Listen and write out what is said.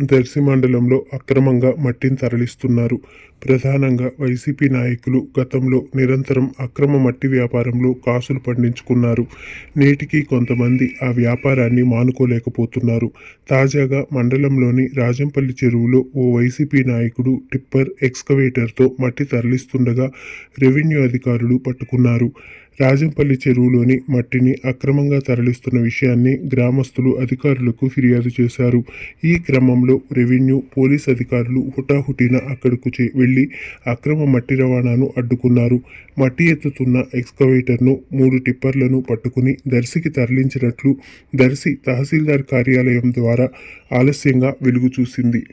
Darsi మండలంలో అక్రమంగా మట్టిని తరలిస్తున్నారు. ప్రధానంగా వైసీపీ నాయకులు గతంలో నిరంతరం అక్రమ మట్టి వ్యాపారంలో కాసులు పండించుకున్నారు. నేటికి కొంతమంది ఆ వ్యాపారాన్ని మానుకోలేకపోతున్నారు. తాజాగా మండలంలోని రాజంపల్లి చెరువులో ఓ వైసీపీ నాయకుడు టిప్పర్ ఎక్స్కవేటర్తో మట్టి తరలిస్తుండగా రెవెన్యూ అధికారులు పట్టుకున్నారు. రాజంపల్లి చెరువులోని మట్టిని అక్రమంగా తరలిస్తున్న విషయాన్ని గ్రామస్తులు అధికారులకు ఫిర్యాదు చేశారు. ఈ క్రమంలో రెవెన్యూ పోలీస్ అధికారులు హుటాహుటిన అక్కడకు చే వెళ్ళి అక్రమ మట్టి రవాణాను అడ్డుకున్నారు. మట్టి ఎత్తుతున్న ఎక్స్కవేటర్ను మూడు టిప్పర్లను పట్టుకుని దర్శికి తరలించినట్లు దర్శి తహసీల్దార్ కార్యాలయం ద్వారా ఆలస్యంగా వెలుగు చూసింది